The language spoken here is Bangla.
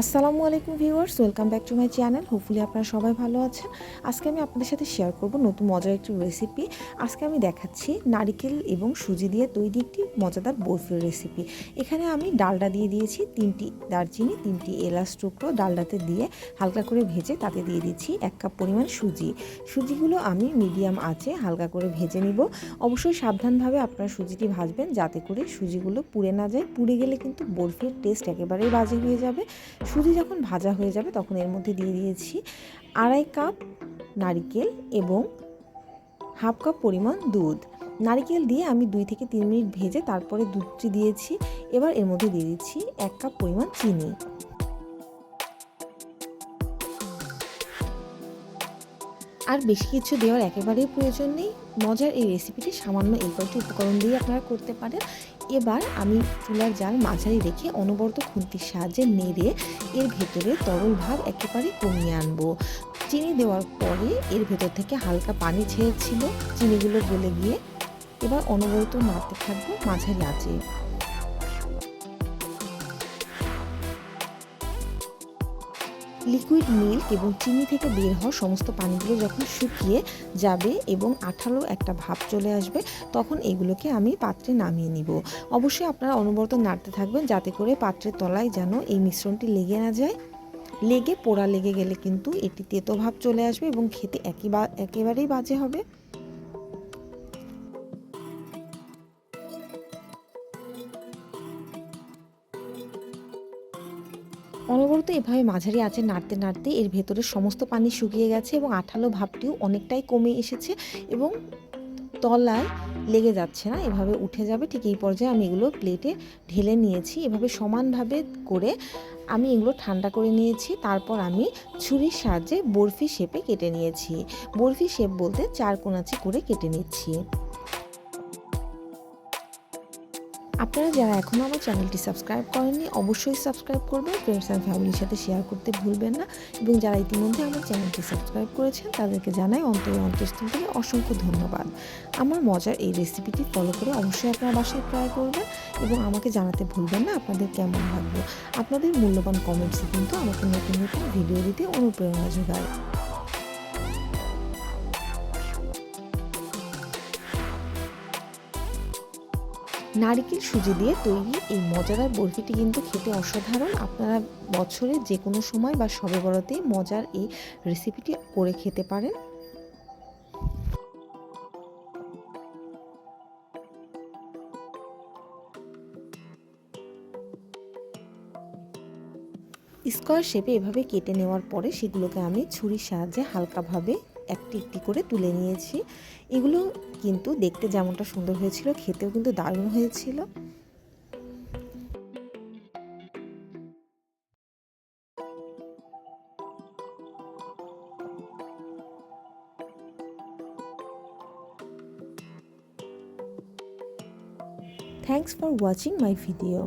আসসালামু আলাইকুম viewers, welcome back to my channel. Hopefully আপনারা সবাই ভালো আছেন। আজকে আমি আপনাদের সাথে শেয়ার করব নতুন মজার একটি রেসিপি আজকে আমি দেখাচ্ছি নারিকেল এবং সুজি দিয়ে তৈরি একটি মজাদার বরফির রেসিপি এখানে আমি ডালডা দিয়ে দিয়েছি তিনটি দারচিনি, তিনটি এলাচ টুকরো। ডালডাতে দিয়ে হালকা করে ভেজে তাতে দিয়ে দিচ্ছি এক কাপ পরিমাণ সুজি। সুজিগুলো আমি মিডিয়াম আঁচে হালকা করে ভেজে নিব। অবশ্যই সাবধানভাবে আপনারা সুজিটি ভাজবেন, যাতে করে সুজিগুলো পুড়ে না যায়। পুড়ে গেলে কিন্তু বরফির টেস্ট একেবারেই বাজে হয়ে যাবে। সুজি যখন ভাজা হয়ে যাবে তখন এর মধ্যে দিয়ে দিয়েছি আড়াই কাপ নারিকেল এবং হাফ কাপ পরিমাণ দুধ। নারিকেল দিয়ে আমি দুই থেকে তিন মিনিট ভেজে তারপরে দুধটি দিয়েছি। এবার এর মধ্যে দিয়ে দিচ্ছি এক কাপ পরিমাণ চিনি। আর বেশি কিছু দেওয়ার একেবারেই প্রয়োজন নেই। মজার এই রেসিপিটি সামান্য এই কয়েকটি উপকরণ দিয়ে আপনারা করতে পারেন। এবার আমি চুলার জাল মাঝারি রেখে অনবরত খুন্তির সাহায্যে নেড়ে এর ভেতরে তরল ভাব একেবারে কমিয়ে আনব। চিনি দেওয়ার পরে এর ভেতর থেকে হালকা পানি ছেড়েছিল। চিনিগুলো গলে গিয়ে এবার অনবরত নাড়তে থাকব মাঝারি আঁচে। লিকুইড মিল্ক এবং চিনি থেকে বের হওয়া সমস্ত পানিগুলো যখন শুকিয়ে যাবে এবং আঠালো একটা ভাব চলে আসবে, তখন এগুলোকে আমি পাত্রে নামিয়ে নিব। অবশ্যই আপনারা অনবরত নাড়তে থাকবেন যাতে করে পাত্রের তলায় যেন এই মিশ্রণটি লেগে না যায়। লেগে পোড়া লেগে গেলে কিন্তু এটি তেতো ভাব চলে আসবে এবং খেতে একই একেবারেই বাজে হবে। অনবরত এভাবে মাঝারি আঁচে নাড়তে নাড়তে এর ভেতরে সমস্ত পানি শুকিয়ে গেছে এবং আঠালো ভাবটিও অনেকটাই কমে এসেছে এবং তলায় লেগে যাচ্ছে না, এভাবে উঠে যাবে। ঠিক এই পর্যায়ে আমি এগুলো প্লেটে ঢেলে নিয়েছি। এভাবে সমানভাবে করে আমি এগুলো ঠান্ডা করে নিয়েছি। তারপর আমি ছুরির সাহায্যে বরফি শেপে কেটে নিয়েছি। বরফি শেপ বলতে চার কোনাচি করে কেটে নিচ্ছি। আপনারা যারা এখনও আমার চ্যানেলটি সাবস্ক্রাইব করেননি, অবশ্যই সাবস্ক্রাইব করবেন। ফ্রেন্ডস অ্যান্ড ফ্যামিলির সাথে শেয়ার করতে ভুলবেন না এবং যারা ইতিমধ্যে আমার চ্যানেলটি সাবস্ক্রাইব করেছেন, তাদেরকে জানাই অন্তরে অন্তঃস্থল থেকে অসংখ্য ধন্যবাদ। আমার মজার এই রেসিপিটি ফলো করে অবশ্যই আপনারা বাসায় ট্রাই করবেন এবং আমাকে জানাতে ভুলবেন না আপনাদের কেমন লাগবে আপনাদের মূল্যবান কমেন্টসে কিন্তু আমাকে নতুন নতুন ভিডিও দিতে অনুপ্রেরণা যোগায়। নারিকেল সুজি দিয়ে তৈরি এই মজাদার বরফিটি কিন্তু খেতে অসাধারণ। আপনারা বছরে যে কোনো সময় বা সবে বড়তে মজার এই রেসিপিটি করে খেতে পারেন। স্কোয়ার শেপে এভাবে কেটে নেওয়ার পরে সেগুলোকে আমি ছুরির সাহায্যে হালকাভাবে একটি একটি করে তুলে নিয়েছি এগুলো কিন্তু দেখতে যেমনটা সুন্দর হয়েছিল, খেতেও কিন্তু দারুণ হয়েছিল Thanks for watching my video.